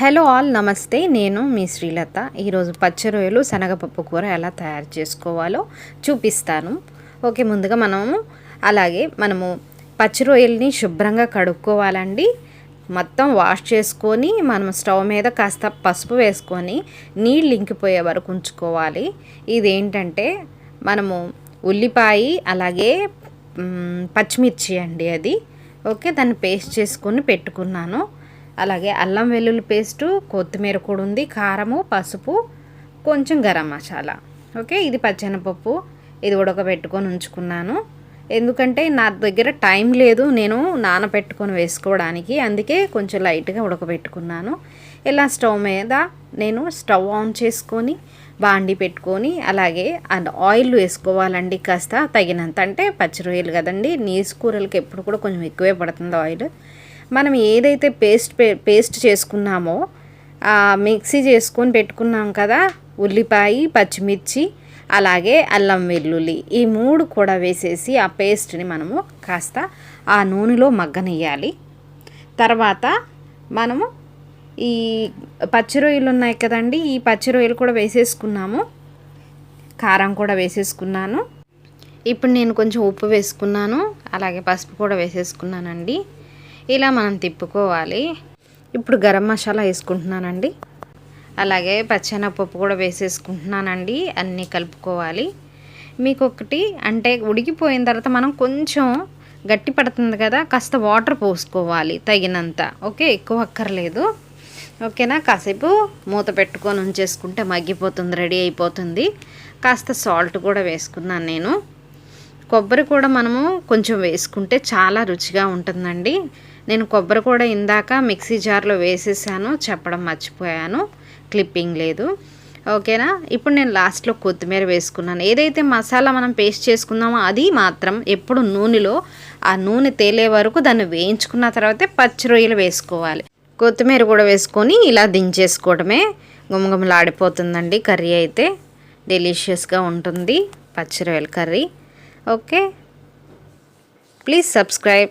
Hello all నమస్తే. నేను మీ శ్రీలత. ఈరోజు పచ్చి రొయ్యలు శనగపప్పు కూర ఎలా తయారు చేసుకోవాలో చూపిస్తాను. ఓకే ముందుగా మనము అలాగే మనము పచ్చి రొయ్యల్ని శుభ్రంగా కడుక్కోవాలండి. మొత్తం వాష్ చేసుకొని మనం స్టవ్ మీద కాస్త పసుపు వేసుకొని నీళ్ళు ఇంకిపోయే వరకు ఉంచుకోవాలి. ఇదేంటంటే మనము ఉల్లిపాయ అలాగే పచ్చిమిర్చి అండి అది. ఓకే దాన్ని పేస్ట్ చేసుకొని పెట్టుకున్నాను. అలాగే అల్లం వెల్లుల్లి పేస్టు కొత్తిమీర కూడా ఉంది కారము పసుపు కొంచెం గరం మసాలా. ఓకే ఇది పచ్చెనపప్పు. ఇది ఉడకబెట్టుకొని ఉంచుకున్నాను. ఎందుకంటే నా దగ్గర టైం లేదు నేను నానబెట్టుకొని వేసుకోవడానికి. అందుకే కొంచెం లైట్గా ఉడకబెట్టుకున్నాను. ఇలా స్టవ్ మీద నేను స్టవ్ ఆన్ చేసుకొని బాండి పెట్టుకొని అలాగే అండ్ ఆయిల్ వేసుకోవాలండి కాస్త తగినంత. అంటే పచ్చి రొయ్యలు కదండి నీసు కూరలకి ఎప్పుడు కూడా కొంచెం ఎక్కువే పడుతుంది ఆయిల్. మనం ఏదైతే పేస్ట్ పే పేస్ట్ చేసుకున్నామో మిక్సీ చేసుకొని పెట్టుకున్నాం కదా ఉల్లిపాయ పచ్చిమిర్చి అలాగే అల్లం వెల్లుల్లి ఈ మూడు కూడా వేసేసి ఆ పేస్ట్ని మనము కాస్త ఆ నూనెలో మగ్గనియ్యాలి. తర్వాత మనము ఈ పచ్చి రొయ్యలు ఉన్నాయి కదండి ఈ పచ్చి రొయ్యలు కూడా వేసేసుకున్నాము. కారం కూడా వేసేసుకున్నాను. ఇప్పుడు నేను కొంచెం ఉప్పు వేసుకున్నాను అలాగే పసుపు కూడా వేసేసుకున్నానండి. ఇలా మనం తిప్పుకోవాలి. ఇప్పుడు గరం మసాలా వేసుకుంటున్నానండి. అలాగే పచ్చెనపప్పు కూడా వేసేసుకుంటున్నానండి. అన్నీ కలుపుకోవాలి. మీకు ఒకటి అంటే ఉడికిపోయిన తర్వాత మనం కొంచెం గట్టి పడుతుంది కదా కాస్త వాటర్ పోసుకోవాలి తగినంత. ఓకే? ఎక్కువ అక్కర్లేదు. ఓకేనా? కాసేపు మూత పెట్టుకొని ఉంచేసుకుంటే మగ్గిపోతుంది రెడీ అయిపోతుంది. కాస్త సాల్ట్ కూడా వేసుకున్నాను నేను. కొబ్బరి కూడా మనము కొంచెం వేసుకుంటే చాలా రుచిగా ఉంటుందండి. నేను కొబ్బరి కూడా ఇందాక మిక్సీ జార్లో వేసేసాను చెప్పడం మర్చిపోయాను క్లిప్పింగ్ లేదు. ఓకేనా? ఇప్పుడు నేను లాస్ట్లో కొత్తిమీర వేసుకున్నాను. ఏదైతే మసాలా మనం పేస్ట్ చేసుకున్నామో అది మాత్రం ఎప్పుడు నూనెలో ఆ నూనె తేలే వరకు దాన్ని వేయించుకున్న తర్వాతే పచ్చి రొయ్యలు వేసుకోవాలి. కొత్తిమీర కూడా వేసుకొని ఇలా దించేసుకోవడమే గుమగుమలాడిపోతుందండి కర్రీ అయితే. డెలిషియస్గా ఉంటుంది పచ్చి రొయ్యల curry. Okay? Please subscribe.